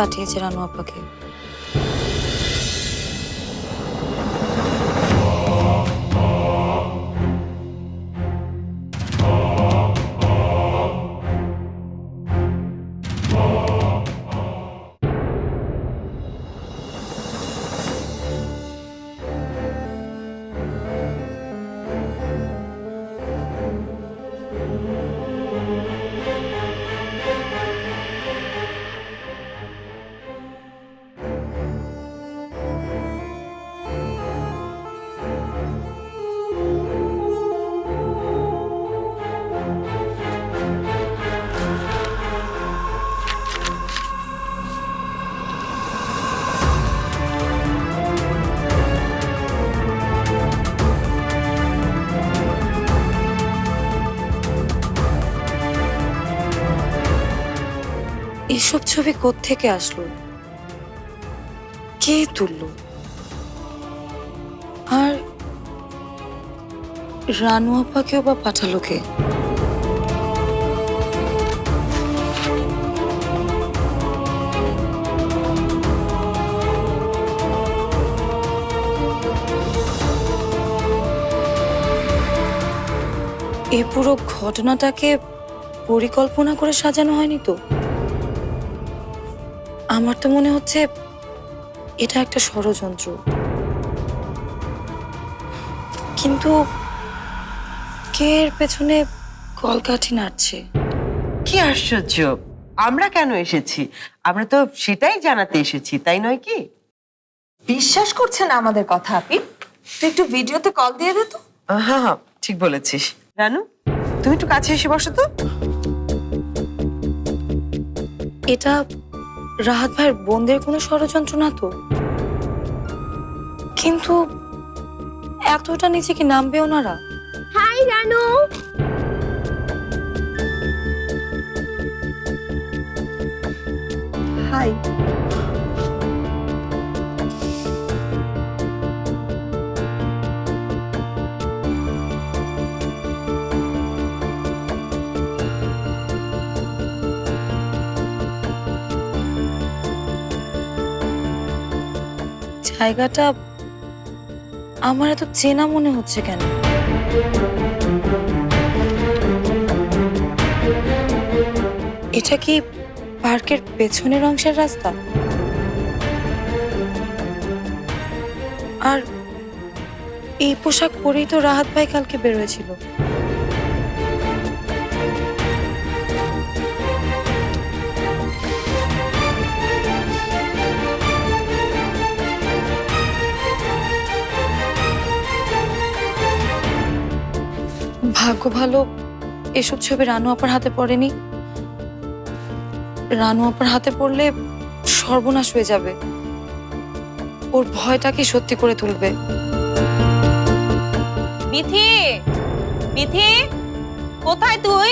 পাঠিয়েছে রানু আপাকে। এসব ছবি থেকে আসলো? কে তুলল? আর রানু আপাকেও বা পাঠালো কে? এ পুরো ঘটনাটাকে পরিকল্পনা করে সাজানো হয়নি তো? আমার তো মনে হচ্ছে এটা একটা ষড়যন্ত্র। কিন্তু কে এর পেছনে কলকাঠি নাড়ছে? কি আশ্চর্য! আমরা কেন এসেছি? আমরা তো সেটাই জানাতে এসেছি তাই নয় কি? বিশ্বাস করছে না আমাদের কথা আপনি? তুই একটু ভিডিওতে কল দিয়ে দে তো। হ্যাঁ হ্যাঁ ঠিক বলেছিস। রানু তুমি একটু কাছে এসে বসো তো। এটা রাহাত ভাইয়ের বোনদের কোনো ষড়যন্ত্র না তো? কিন্তু এতটা নিচে কি নামবে ওনারা? হাই রানু! জায়গাটা আমার এত চেনা মনে হচ্ছে কেন? এটা কি পার্কের পেছনের অংশের রাস্তা? আর এই পোশাক পরেই তো রাহাত ভাই কালকে বেরোয়েছিল ভাগ্য ভালো, এসব ছবি রানু আপার হাতে পড়েনি। রানু আপার হাতে পড়লে সর্বনাশ হয়ে যাবে। ওর ভয়টাকে সত্যি করে তুলবে? বিথি বিথি কোথায় তুই?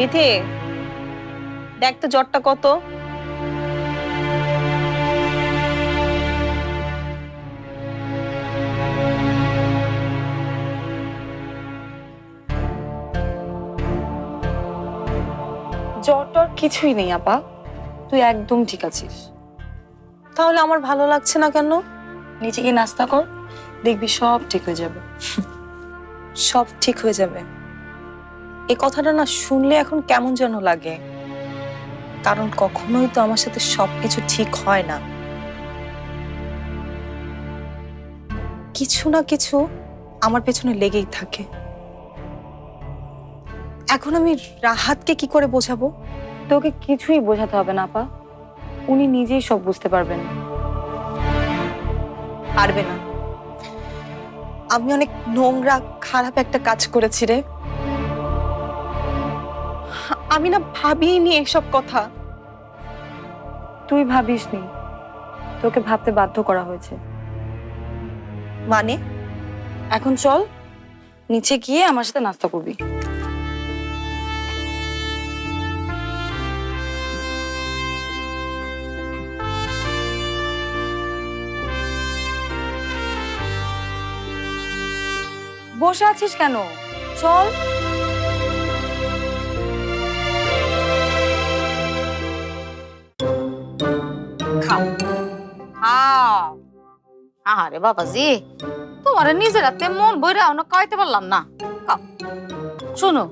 বিথি দেখ তো জ্বরটা কত। জ্বর টর কিছুই নেই, আপা। তুই একদম ঠিক আছিস। তাহলে আমার ভালো লাগছে না কেন? নিচে গিয়ে নাস্তা কর, দেখবি সব ঠিক হয়ে যাবে। সব ঠিক হয়ে যাবে। এই কথাটা না শুনলে এখন কেমন যেন লাগে। কারণ কখনোই তো আমার সাথে সবকিছু ঠিক হয় না। কিছু না কিছু আমার পেছনে লেগেই থাকে। এখন আমি রাহাতকে কি করে বোঝাবো? তোকে কিছুই বোঝাতে হবে না, আপা। উনি নিজেই সব বুঝতে পারবেন। পারবে না। আমি অনেক নোংরা, খারাপ একটা কাজ করেছি রে। আমি না ভাবিনি এসব কথা। তুই ভাবিসনি। তোকে ভাবতে বাধ্য করা হয়েছে। মানে? এখন চল নিচে গিয়ে আমার সাথে নাস্তা করবি। বসে আছিস কেন? চল। খাও। খাও। আরে বাবাজি তোমার নিজের হাতে মন বইরা না খাইতে পারলাম না। খাও। শোনো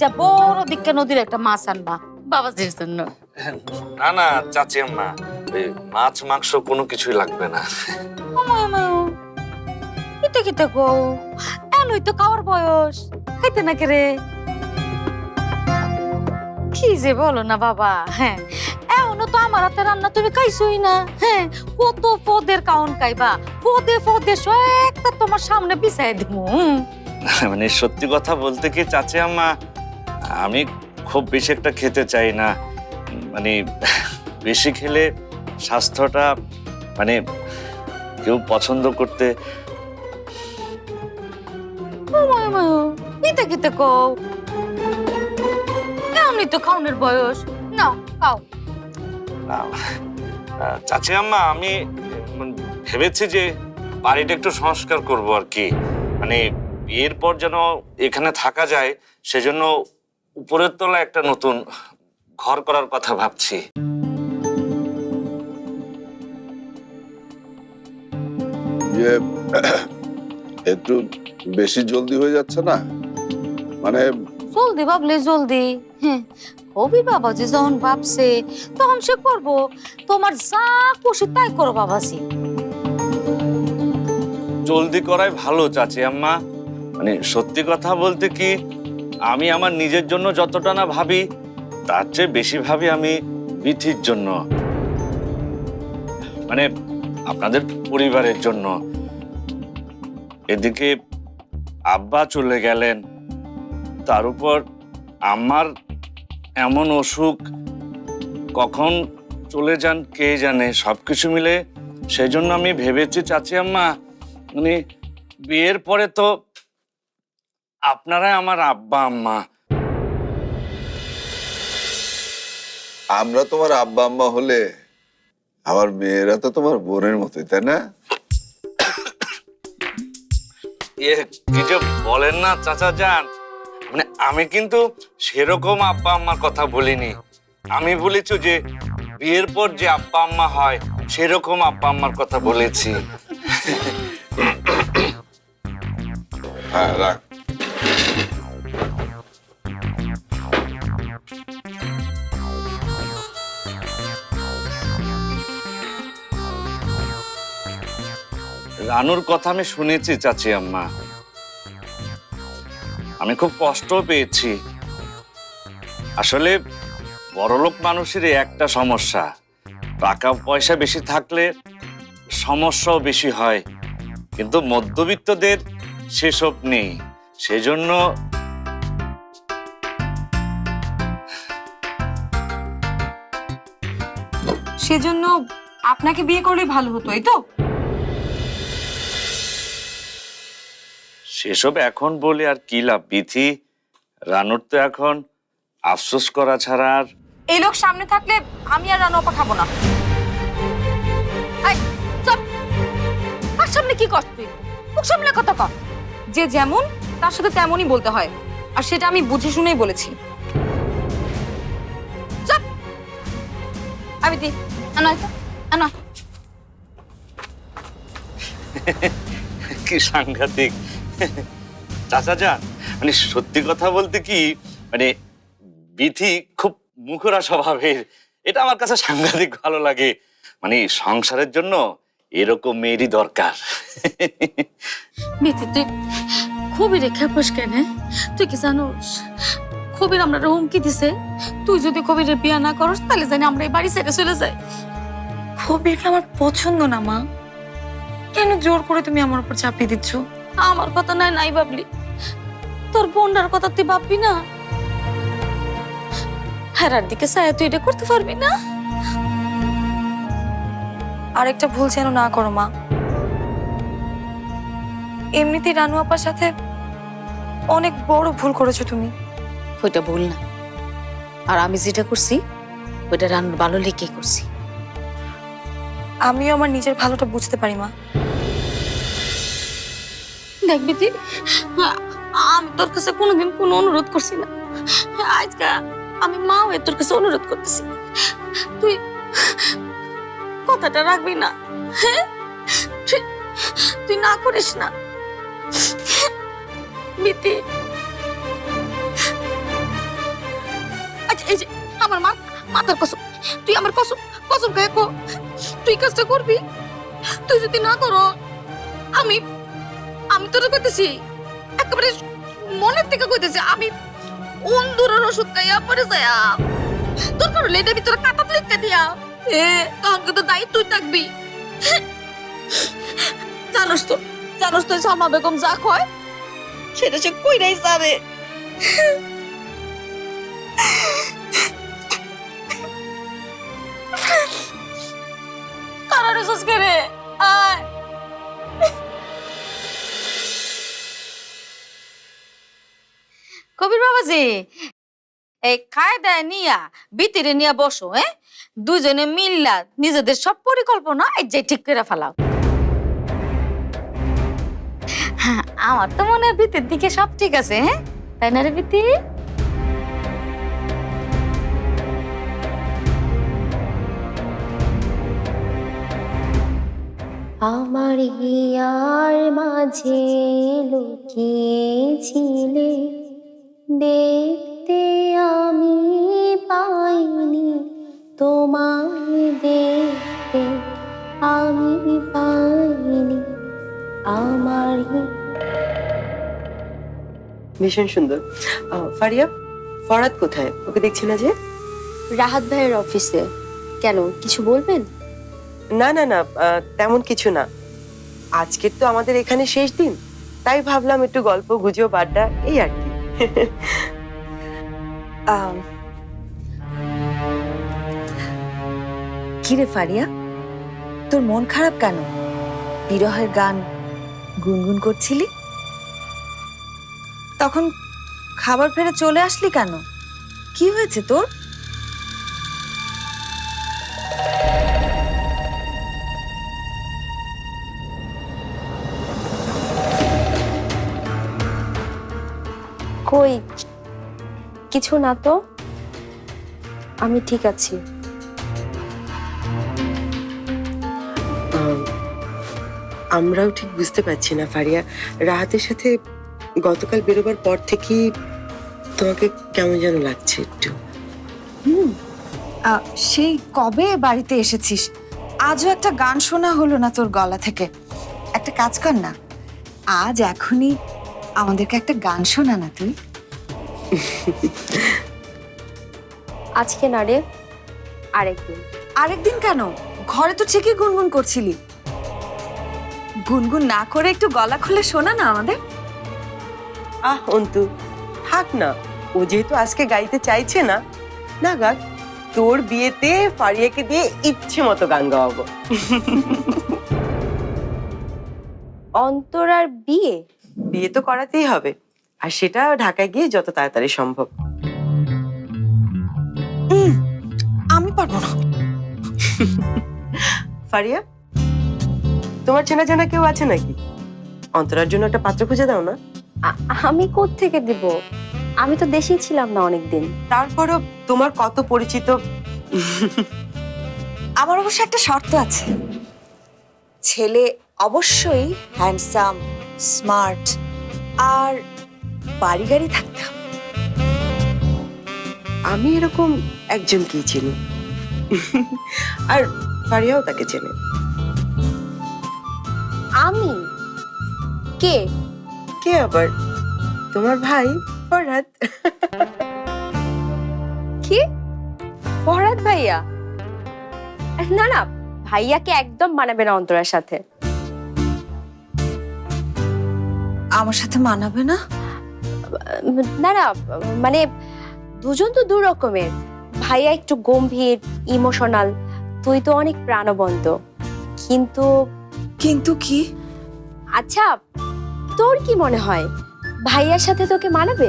যা বড় দিকে নদীর একটা মাছ আনবা বাবাজির জন্য। না না চাচি আম্মা মাছ মাংস কোনো কিছুই লাগবে না। কিতে কিতে গো এনই তো খাওয়ার বয়স। খাইতে না রে? কি যে বলো না বাবা হ্যাঁ। তো আমার হাতে রান্না তুমি খাইছই না। হ্যাঁ কত পদের কাউন খাইবা। পদে পদে একটা তোমার সামনে বিছাই দিব। মানে সত্যি কথা বলতে কি চাচি আম্মা আমি খুব বেশি একটা খেতে চাই না। মানে বেশি খেলে স্বাস্থ্যটা মানে কেউ পছন্দ করতে অময় কিতে কিতে কও। এমনি তো খাওনের বয়স। না খাও। চাচি আম্মা আমি ভেবেছি যে বাড়িটা একটু সংস্কার করব আর কি। মানে বিয়ের পর যেন এখানে থাকা যায় সেজন্য উপরের তলায় একটা নতুন ঘর করার কথা ভাবছি। ইয়ে একটু বেশি জলদি হয়ে যাচ্ছে না? মানে জলদি ভাবলে জলদি। কবি বাবাজি যখন ভাবছে, তখন সে করব, তোমার যা খুশি তাই করো বাবাজি। জলদি করাই ভালো চাচি আম্মা। মানে সত্যি কথা বলতে কি, আমি আমার নিজের জন্য যতটা না ভাবি, তার চেয়ে বেশি ভাবি আমি বিথির জন্য। মানে আপনাদের পরিবারের জন্য। এদিকে আব্বা চলে গেলেন। তার উপর আমার এমন অসুখ কখন চলে যান কে জানে? সবকিছু মিলে সেই জন্য আমি ভেবেছি চাচি আম্মা মানে বিয়ের পরে তো আপনারাই আমার আব্বা আম্মা। আমরা তোমার আব্বা আম্মা হলে আমার মেয়েরা তো তোমার বোনের মতোই তাই না? এ কি যে বলেন না চাচা যান। মানে আমি কিন্তু সেরকম আব্বা আম্মার কথা বলিনি আমি বলেছি যে বিয়ের পর যে আব্বা আম্মা হয় সেরকম আব্বা আম্মার কথা বলেছি। হ্যাঁ রাখ। রানুর কথা আমি শুনেছি চাচি আম্মা। আমি খুব কষ্ট পেয়েছি। আসলে বড়লোক মানুষের একটা সমস্যা। টাকা পয়সা বেশি থাকলে সমস্যাও বেশি হয়। কিন্তু মধ্যবিত্তদের সেসব নেই। সেজন্য সেজন্য আপনাকে বিয়ে করলে ভালো হতো এই তো? সেসব এখন বলে আর কি লাভ? বিথি রানুর তো এখন আফসোস করা ছাড়া আর এই লোক সামনে থাকলে আমি আর রান্না আপা খাব না। এই, চুপ! আর সামনে কি করছ তুই? মুখ সামনে কথা কর। যে যেমন তার সাথে তেমনই বলতে হয়। আর সেটা আমি বুঝে শুনেই বলেছি। আমি দি আনা তো আনা। কি সাংঘাতিক। চাচা যান মানে সত্যি কথা বলতে কি মানে বিথি খুব মুখরা স্বভাবের। এটা আমার কাছে সাংঘাতিক ভালো লাগে। মানে সংসারের জন্য এরকম মেয়েরই দরকার। মিতি তুই খুবই রেখে বস কেন হ্যাঁ? তুই কি জানোস কবির আমরা হুমকি দিছে। তুই যদি কবিরের বিয়া না করস, তাহলে জানি আমরা এই বাড়ি ছেড়ে চলে যাই। কবিরকে আমার পছন্দ না, মা। কেন জোর করে তুমি আমার উপর চাপিয়ে দিচ্ছ? আমার কথা নাই নাই ভাবলি। তোর বোনটার কথা তুই ভাববি না? হেরার দিকে সায়া তুই এটা করতে পারবি না? আরেকটা ভুল যেন না করো মা। এমনিতেই রানু আপার সাথে অনেক বড় ভুল করেছ তুমি। ওইটা ভুল না। আর আমি যেটা করছি ওইটা রান্নার ভালো লেগে করছি। আমিও আমার নিজের ভালোটা বুঝতে পারি মা। দেখবি তুই? আ- আমি তোর কাছে কোনোদিন কোনো অনুরোধ করছি না। আজকে আমি মা হয়ে তোর কাছে অনুরোধ করতেছি। তুই কথাটা রাখবি না হ্যাঁ? তুই- না করিস না। মিতি। আচ্ছা এই যে আমার মা মাথার কসম। তুই আমার কসম কসম কো। তুই কাজটা করবি? তুই যদি না করো, আমি আমি তোর কইতেছি, একেবারে মনের থেকে কইতেছি, আমি অন্ধুরের ওষুধ খাইয়া পরে যায়া তোর কারণ লেটের ভিতরে কাটাত লিখতে দিয়া, এ, তখন কিন্তু দায়ী তুই থাকবি। জানোস তো জানোস তো সালমা বেগম যা কয়, সেটা সে কইরাই যাবে। কবির বাবাজি এই কায়দায় নিয়া ভিতরে নিয়া বসো হ্যাঁ দুজনে মিল্লা নিজেদের সব পরিকল্পনা এই যে ঠিক করে ফেলাও। হ্যাঁ, আমার তো মনে হয় দিকে সব ঠিক আছে হ্যাঁ তাই না রে ভিতি? আমার হিয়ার মাঝে লুকিয়েছিলে দেখতে আমি পাইনি তোমায় দেখতে আমি পাইনি আমার ভীষণ সুন্দর। ফারিয়া ফরাদ কোথায়? ওকে দেখছি না যে? রাহাত ভাইয়ের অফিসে। কেন কিছু বলবেন? না না না তেমন কিছু না। আজকের তো আমাদের এখানে শেষ দিন। তাই ভাবলাম একটু গল্প গুজব আড্ডা এই আর কি। আম, কিরে ফারিয়া? তোর মন খারাপ কেন? বিরহের গান গুনগুন করছিলি? তখন খাবার ফেরে চলে আসলি কেন? কি হয়েছে তোর? কই কিছু না তো? আমি ঠিক আছি। আমরাও ঠিক বুঝতে পারছি না ফারিয়া। রাহাতের সাথে গতকাল বেরোবার পর থেকেই তোমাকে কেমন যেন লাগছে একটু। আহ, সেই কবে বাড়িতে এসেছিস? আজও একটা গান শোনা হলো না তোর গলা থেকে। একটা কাজ কর না আজ এখনই আমাদেরকে একটা গান শোনা না তুই। আজকে না রে আরেকদিন। আরেকদিন কেন? ঘরে তো ঠিকই গুনগুন করছিলি। গুনগুন না করে একটু গলা খুলে শোনা না আমাদের। আহ অন্তু থাক না। ও যেহেতু আজকে গাইতে চাইছে না না গাক তোর বিয়েতে ফারিয়াকে দিয়ে ইচ্ছে মতো গান গাওয়াবো। অন্তরার বিয়ে? বিয়ে তো করাতেই হবে। আর সেটা ঢাকায় গিয়ে যত তাড়াতাড়ি সম্ভব। আমি পারব না। ফারিয়া তোমার চেনা জানা কেউ আছে নাকি? অন্তরার জন্য একটা পাত্র খুঁজে দাও না। আমি থেকে দিব? আমি তো দেশেই ছিলাম না অনেকদিন। তারপরও তোমার কত পরিচিত? আমার অবশ্য একটা শর্ত আছে। ছেলে অবশ্যই হ্যান্ডসাম স্মার্ট আর বাড়ি গাড়ি থাকতে হবে আমি এরকম একজনকেই চিনি? আর ফারিয়াও তাকে চেনে। আমি? কে? কে আবার? তোমার ভাই ফরহাদ। কি? ফরহাদ ভাইয়া? না না ভাইয়াকে একদম মানাবে না অন্তরার সাথে। আমার সাথে মানাবে না? না না মানে দুজন তো দু রকমের। ভাইয়া একটু গম্ভীর ইমোশনাল তুই তো অনেক প্রাণবন্ত। কিন্তু কিন্তু কি? আচ্ছা তোর কি মনে হয়? ভাইয়ার সাথে তোকে মানাবে?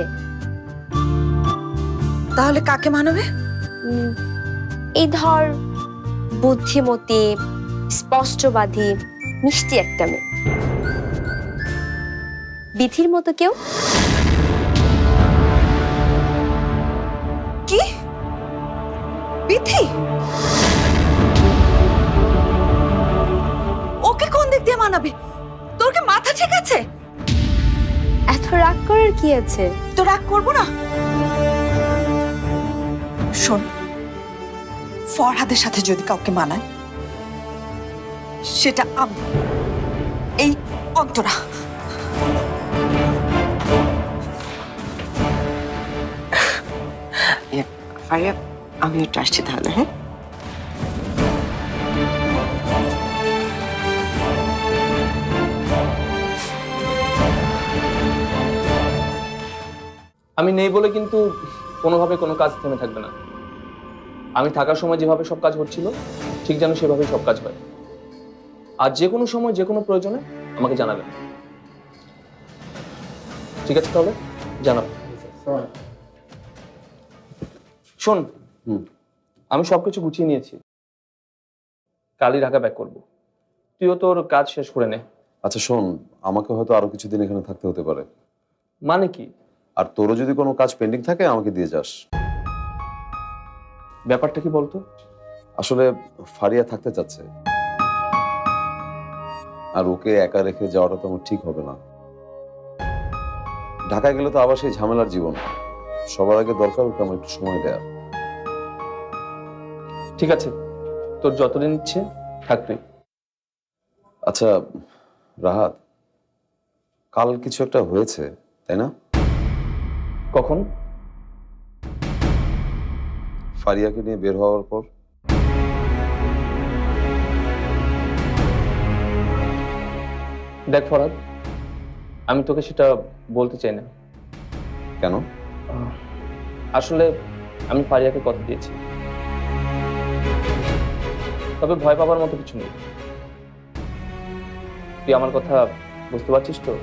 তাহলে কাকে মানাবে? এই ধর বুদ্ধিমতী স্পষ্টবাদী মিষ্টি একটা মেয়ে। বিধির মতো কেউ? বিথি? ওকে কোন দিক দিয়ে মানাবে? তোর কি মাথা ঠিক আছে? এত রাগ করার কি আছে? তো রাগ করব না। শোন ফরহাদের সাথে যদি কাউকে মানায় সেটা আমি এই অন্তরা। ইয়ে, ফারিয়া আমি একটু আসছি তাহলে হ্যাঁ? আমি নেই বলে কিন্তু কোনোভাবে কোনো কাজ থেমে থাকবে না। আমি থাকার সময় যেভাবে সব কাজ হচ্ছিল ঠিক যেন সেভাবেই সব কাজ হয়। আর যে কোনো সময় যে কোনো প্রয়োজনে আমাকে জানাবেন। ঠিক আছে তাহলে? জানাব। শোন আমি সবকিছু গুছিয়ে নিয়েছি। কালই ঢাকা ব্যাক করব। তুইও তোর কাজ শেষ করে নে। আচ্ছা শোন আমাকে হয়তো আরও কিছুদিন এখানে থাকতে হতে পারে। মানে কি? আর তোরও যদি কোনো কাজ পেন্ডিং থাকে আমাকে দিয়ে যাস। ব্যাপারটা কি বলতো? আসলে ফারিয়া থাকতে চাচ্ছে। আর ওকে একা রেখে যাওয়াটা তো আমার ঠিক হবে না। ঢাকায় গেলে তো আবার সেই ঝামেলার জীবন। সবার আগে দরকার ওকে আমার একটু সময় দেয়া ঠিক আছে তোর যতদিন ইচ্ছে থাক তুই। আচ্ছা রাহাত কাল কিছু একটা হয়েছে তাই না? কখন? ফারিয়াকে নিয়ে বের হওয়ার পর। দেখ ফরাদ আমি তোকে সেটা বলতে চাই না। কেন? আসলে আমি ফারিয়াকে কথা দিয়েছি। তবে ভয় পাবার মতো কিছু নেই। তুই আমার কথা বুঝতে পারছিস তো?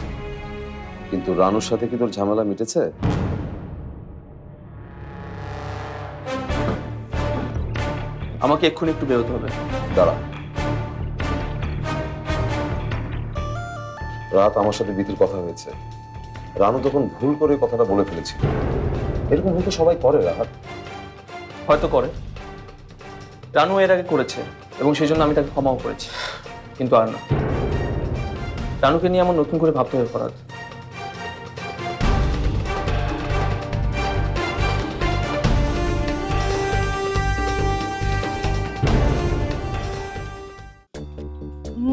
কিন্তু রানুর সাথে কি তোর ঝামেলা মিটেছে? আমাকে এক্ষুনি একটু বেরোতে হবে। দাঁড়া। রাত আমার সাথে বিতির কথা হয়েছে। রানু তখন ভুল করে কথাটা বলে ফেলেছিল। এরকম হয়তো সবাই করে রাহাত। হয়তো করে। রানু এর আগে করেছে এবং সেই জন্য আমি তাকে ক্ষমাও করেছি। কিন্তু আর না। রানুকে নিয়ে আমার নতুন করে ভাবতে হবে ফরাদ।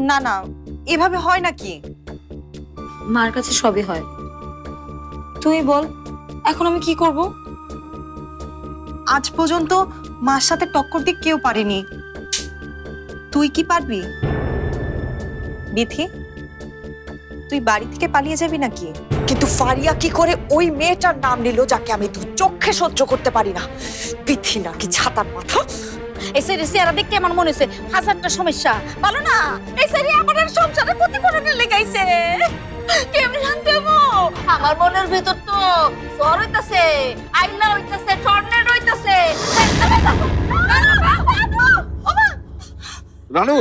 না না এভাবে হয় নাকি? মার কাছে সবই হয়। তুই বল এখন আমি কি করব? আজ পর্যন্ত মার সাথে টক্কর দিয়ে কেউ পারেনি। তুই কি পারবি? বিথি তুই বাড়ি থেকে পালিয়ে যাবি নাকি? কিন্তু ফারিয়া কি করে ওই মেয়েটার নাম নিল যাকে আমি দু চোখে সহ্য করতে পারি না? বিথি নাকি ছাতার মাথা? এই সেরি চেহারা দেখে আমার মনে হচ্ছে হাজারটা সমস্যা। বলো না? এই সেরি আমার সংসারে প্রতিফলনে লেগাইছে কেমন আমার মনের ভিতর তো জ্বর হইতাছে আইলা হইতাছে টর্নেড হইতাছে। রানু!